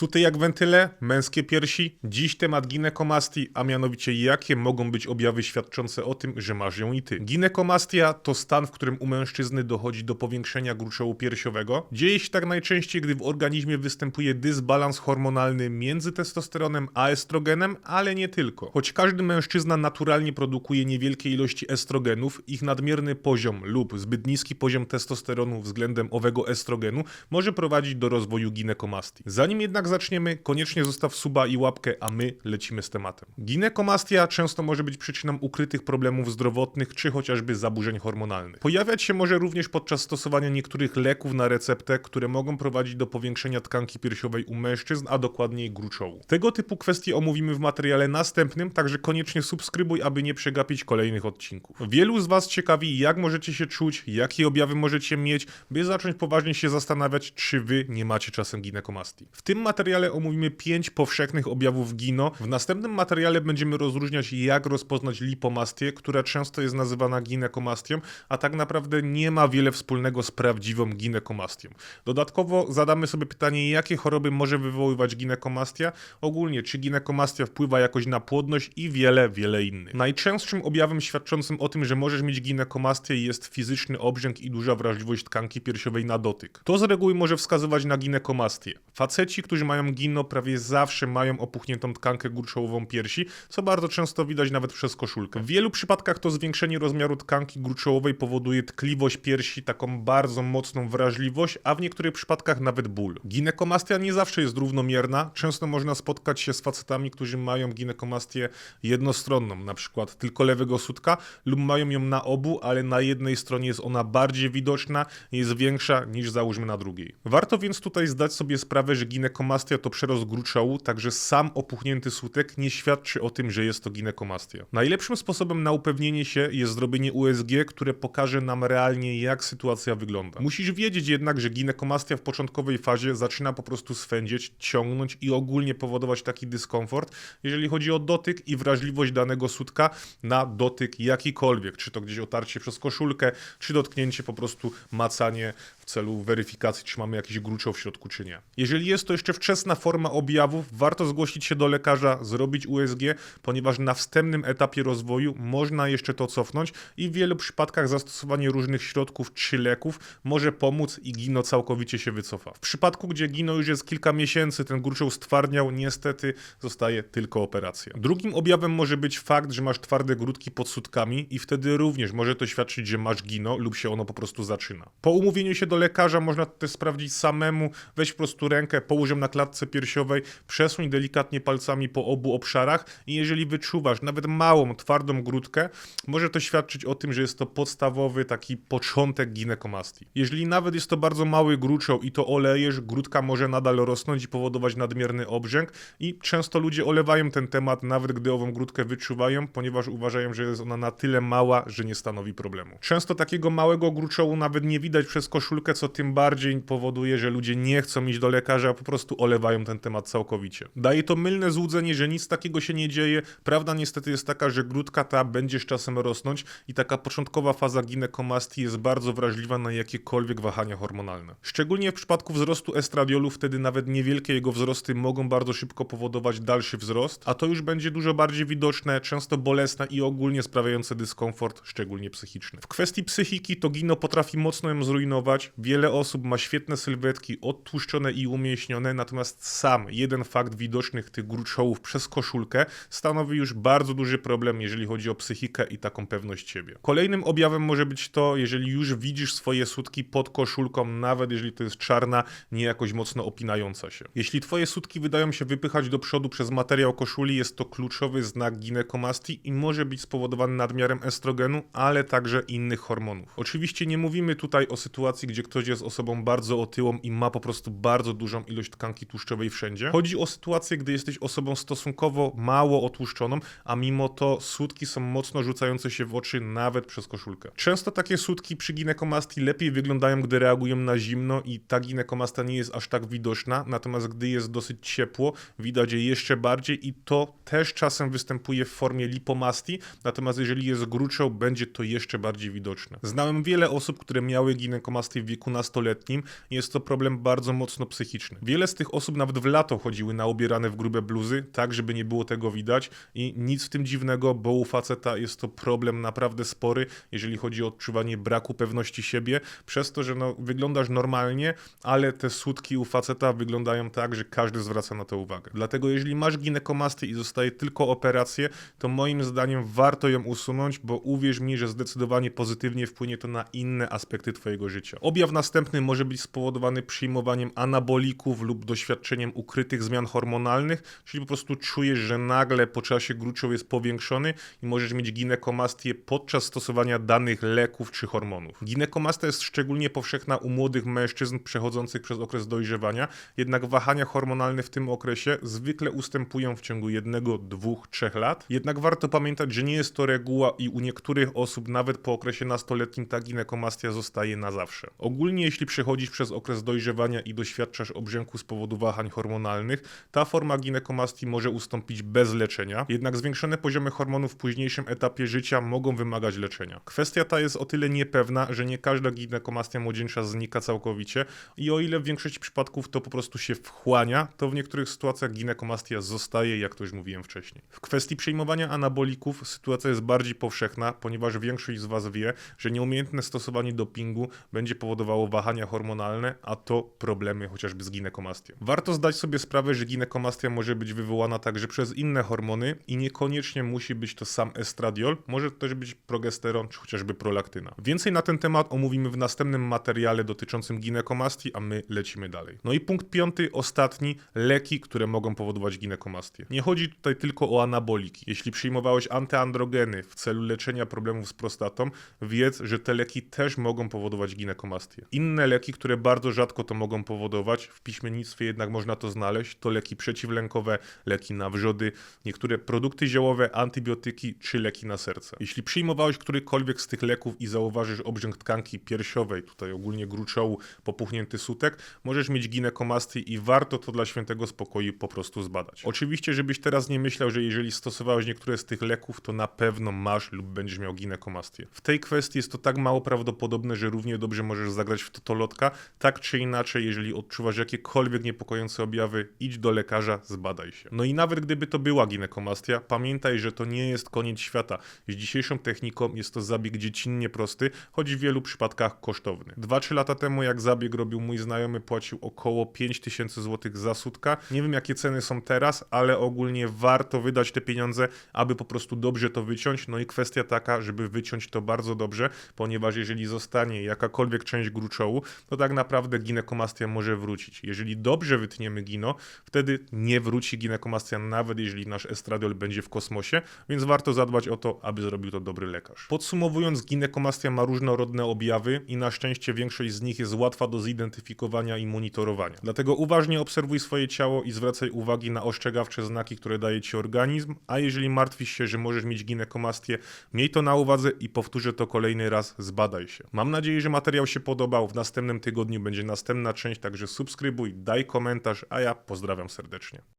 Suty jak wentyle, męskie piersi. Dziś temat ginekomastii, a mianowicie jakie mogą być objawy świadczące o tym, że masz ją i ty. Ginekomastia to stan, w którym u mężczyzny dochodzi do powiększenia gruczołu piersiowego. Dzieje się tak najczęściej, gdy w organizmie występuje dysbalans hormonalny między testosteronem a estrogenem, ale nie tylko. Choć każdy mężczyzna naturalnie produkuje niewielkie ilości estrogenów, ich nadmierny poziom lub zbyt niski poziom testosteronu względem owego estrogenu może prowadzić do rozwoju ginekomastii. Zanim jednak zaczniemy, koniecznie zostaw suba i łapkę, a my lecimy z tematem. Ginekomastia często może być przyczyną ukrytych problemów zdrowotnych czy chociażby zaburzeń hormonalnych. Pojawiać się może również podczas stosowania niektórych leków na receptę, które mogą prowadzić do powiększenia tkanki piersiowej u mężczyzn, a dokładniej gruczołu. Tego typu kwestie omówimy w materiale następnym, także koniecznie subskrybuj, aby nie przegapić kolejnych odcinków. Wielu z Was ciekawi, jak możecie się czuć, jakie objawy możecie mieć, by zacząć poważnie się zastanawiać, czy Wy nie macie czasem ginekomastii. W tym materiale omówimy 5 powszechnych objawów gino. W następnym materiale będziemy rozróżniać, jak rozpoznać lipomastię, która często jest nazywana ginekomastią, a tak naprawdę nie ma wiele wspólnego z prawdziwą ginekomastią. Dodatkowo zadamy sobie pytanie, jakie choroby może wywoływać ginekomastia, ogólnie czy ginekomastia wpływa jakoś na płodność i wiele, wiele innych. Najczęstszym objawem świadczącym o tym, że możesz mieć ginekomastię jest fizyczny obrzęk i duża wrażliwość tkanki piersiowej na dotyk. To z reguły może wskazywać na ginekomastię. Faceci, którzy mają gino, prawie zawsze mają opuchniętą tkankę gruczołową piersi, co bardzo często widać nawet przez koszulkę. W wielu przypadkach to zwiększenie rozmiaru tkanki gruczołowej powoduje tkliwość piersi, taką bardzo mocną wrażliwość, a w niektórych przypadkach nawet ból. Ginekomastia nie zawsze jest równomierna. Często można spotkać się z facetami, którzy mają ginekomastię jednostronną, na przykład tylko lewego sutka, lub mają ją na obu, ale na jednej stronie jest ona bardziej widoczna, jest większa niż załóżmy na drugiej. Warto więc tutaj zdać sobie sprawę, że ginekomastia to przerost gruczołu, także sam opuchnięty sutek nie świadczy o tym, że jest to ginekomastia. Najlepszym sposobem na upewnienie się jest zrobienie USG, które pokaże nam realnie, jak sytuacja wygląda. Musisz wiedzieć jednak, że ginekomastia w początkowej fazie zaczyna po prostu swędzieć, ciągnąć i ogólnie powodować taki dyskomfort, jeżeli chodzi o dotyk i wrażliwość danego sutka na dotyk jakikolwiek, czy to gdzieś otarcie przez koszulkę, czy dotknięcie po prostu macanie w celu weryfikacji, czy mamy jakiś gruczoł w środku, czy nie. Jeżeli jest to jeszcze wczesna forma objawów, warto zgłosić się do lekarza, zrobić USG, ponieważ na wstępnym etapie rozwoju można jeszcze to cofnąć i w wielu przypadkach zastosowanie różnych środków czy leków może pomóc i gino całkowicie się wycofa. W przypadku, gdzie gino już jest kilka miesięcy, ten gruczoł stwardniał, niestety zostaje tylko operacja. Drugim objawem może być fakt, że masz twarde grudki pod sutkami i wtedy również może to świadczyć, że masz gino lub się ono po prostu zaczyna. Po umówieniu się do lekarza można to też sprawdzić samemu, weź po prostu rękę, połóż na klatce piersiowej, przesuń delikatnie palcami po obu obszarach i jeżeli wyczuwasz nawet małą, twardą grudkę, może to świadczyć o tym, że jest to podstawowy taki początek ginekomastii. Jeżeli nawet jest to bardzo mały gruczoł i to olejesz, grudka może nadal rosnąć i powodować nadmierny obrzęk i często ludzie olewają ten temat, nawet gdy ową grudkę wyczuwają, ponieważ uważają, że jest ona na tyle mała, że nie stanowi problemu. Często takiego małego gruczołu nawet nie widać przez koszulkę, co tym bardziej powoduje, że ludzie nie chcą iść do lekarza, po prostu olewają ten temat całkowicie. Daje to mylne złudzenie, że nic takiego się nie dzieje. Prawda niestety jest taka, że grudka ta będzie z czasem rosnąć i taka początkowa faza ginekomastii jest bardzo wrażliwa na jakiekolwiek wahania hormonalne. Szczególnie w przypadku wzrostu estradiolu, wtedy nawet niewielkie jego wzrosty mogą bardzo szybko powodować dalszy wzrost, a to już będzie dużo bardziej widoczne, często bolesne i ogólnie sprawiające dyskomfort, szczególnie psychiczny. W kwestii psychiki to gino potrafi mocno ją zrujnować. Wiele osób ma świetne sylwetki, odtłuszczone i umieśnione, natomiast sam jeden fakt widocznych tych gruczołów przez koszulkę stanowi już bardzo duży problem, jeżeli chodzi o psychikę i taką pewność siebie. Kolejnym objawem może być to, jeżeli już widzisz swoje sutki pod koszulką, nawet jeżeli to jest czarna, nie jakoś mocno opinająca się. Jeśli twoje sutki wydają się wypychać do przodu przez materiał koszuli, jest to kluczowy znak ginekomastii i może być spowodowany nadmiarem estrogenu, ale także innych hormonów. Oczywiście nie mówimy tutaj o sytuacji, gdzie ktoś jest osobą bardzo otyłą i ma po prostu bardzo dużą ilość tkanki tłuszczowej wszędzie. Chodzi o sytuację, gdy jesteś osobą stosunkowo mało otłuszczoną, a mimo to sutki są mocno rzucające się w oczy nawet przez koszulkę. Często takie sutki przy ginekomastii lepiej wyglądają, gdy reagują na zimno i ta ginekomastia nie jest aż tak widoczna, natomiast gdy jest dosyć ciepło, widać je jeszcze bardziej i to też czasem występuje w formie lipomastii, natomiast jeżeli jest gruczoł, będzie to jeszcze bardziej widoczne. Znałem wiele osób, które miały ginekomastię w wieku nastoletnim jest to problem bardzo mocno psychiczny. Wiele z tych tych osób nawet w lato chodziły na obierane w grube bluzy, tak żeby nie było tego widać i nic w tym dziwnego, bo u faceta jest to problem naprawdę spory, jeżeli chodzi o odczuwanie braku pewności siebie, przez to, że no, wyglądasz normalnie, ale te sutki u faceta wyglądają tak, że każdy zwraca na to uwagę. Dlatego jeżeli masz ginekomastię i zostaje tylko operację, to moim zdaniem warto ją usunąć, bo uwierz mi, że zdecydowanie pozytywnie wpłynie to na inne aspekty twojego życia. Objaw następny może być spowodowany przyjmowaniem anabolików lub doświadczeniem ukrytych zmian hormonalnych, czyli po prostu czujesz, że nagle po czasie gruczoł jest powiększony i możesz mieć ginekomastię podczas stosowania danych leków czy hormonów. Ginekomastia jest szczególnie powszechna u młodych mężczyzn przechodzących przez okres dojrzewania, jednak wahania hormonalne w tym okresie zwykle ustępują w ciągu jednego, dwóch, trzech lat. Jednak warto pamiętać, że nie jest to reguła i u niektórych osób nawet po okresie nastoletnim ta ginekomastia zostaje na zawsze. Ogólnie jeśli przechodzisz przez okres dojrzewania i doświadczasz obrzęku z powodu wahań hormonalnych, ta forma ginekomastii może ustąpić bez leczenia, jednak zwiększone poziomy hormonów w późniejszym etapie życia mogą wymagać leczenia. Kwestia ta jest o tyle niepewna, że nie każda ginekomastia młodzieńcza znika całkowicie i o ile w większości przypadków to po prostu się wchłania, to w niektórych sytuacjach ginekomastia zostaje, jak to już mówiłem wcześniej. W kwestii przyjmowania anabolików sytuacja jest bardziej powszechna, ponieważ większość z Was wie, że nieumiejętne stosowanie dopingu będzie powodowało wahania hormonalne, a to problemy chociażby z ginekomastią. Warto zdać sobie sprawę, że ginekomastia może być wywołana także przez inne hormony i niekoniecznie musi być to sam estradiol, może też być progesteron czy chociażby prolaktyna. Więcej na ten temat omówimy w następnym materiale dotyczącym ginekomastii, a my lecimy dalej. No i punkt piąty, ostatni, leki, które mogą powodować ginekomastię. Nie chodzi tutaj tylko o anaboliki. Jeśli przyjmowałeś antyandrogeny w celu leczenia problemów z prostatą, wiedz, że te leki też mogą powodować ginekomastię. Inne leki, które bardzo rzadko to mogą powodować, w piśmiennictwie jednak można to znaleźć, to leki przeciwlękowe, leki na wrzody, niektóre produkty ziołowe, antybiotyki czy leki na serce. Jeśli przyjmowałeś którykolwiek z tych leków i zauważysz obrzęk tkanki piersiowej, tutaj ogólnie gruczołu, popuchnięty sutek, możesz mieć ginekomastię i warto to dla świętego spokoju po prostu zbadać. Oczywiście, żebyś teraz nie myślał, że jeżeli stosowałeś niektóre z tych leków, to na pewno masz lub będziesz miał ginekomastię. W tej kwestii jest to tak mało prawdopodobne, że równie dobrze możesz zagrać w totolotka. Tak czy inaczej, jeżeli odczuwasz jakiekolwiek niepokojące objawy, idź do lekarza, zbadaj się. No i nawet gdyby to była ginekomastia, pamiętaj, że to nie jest koniec świata. Z dzisiejszą techniką jest to zabieg dziecinnie prosty, choć w wielu przypadkach kosztowny. 2-3 lata temu, jak zabieg robił mój znajomy, płacił około 5000 zł za sutka. Nie wiem, jakie ceny są teraz, ale ogólnie warto wydać te pieniądze, aby po prostu dobrze to wyciąć. No i kwestia taka, żeby wyciąć to bardzo dobrze, ponieważ jeżeli zostanie jakakolwiek część gruczołu, to tak naprawdę ginekomastia może wrócić. Jeżeli dobrze wytniemy gino, wtedy nie wróci ginekomastia, nawet jeżeli nasz estradiol będzie w kosmosie, więc warto zadbać o to, aby zrobił to dobry lekarz. Podsumowując, ginekomastia ma różnorodne objawy i na szczęście większość z nich jest łatwa do zidentyfikowania i monitorowania. Dlatego uważnie obserwuj swoje ciało i zwracaj uwagi na ostrzegawcze znaki, które daje ci organizm, a jeżeli martwisz się, że możesz mieć ginekomastię, miej to na uwadze i powtórzę to kolejny raz, zbadaj się. Mam nadzieję, że materiał się podobał. W następnym tygodniu będzie następna część, także subskrybuj, daj komentarz, a ja pozdrawiam serdecznie.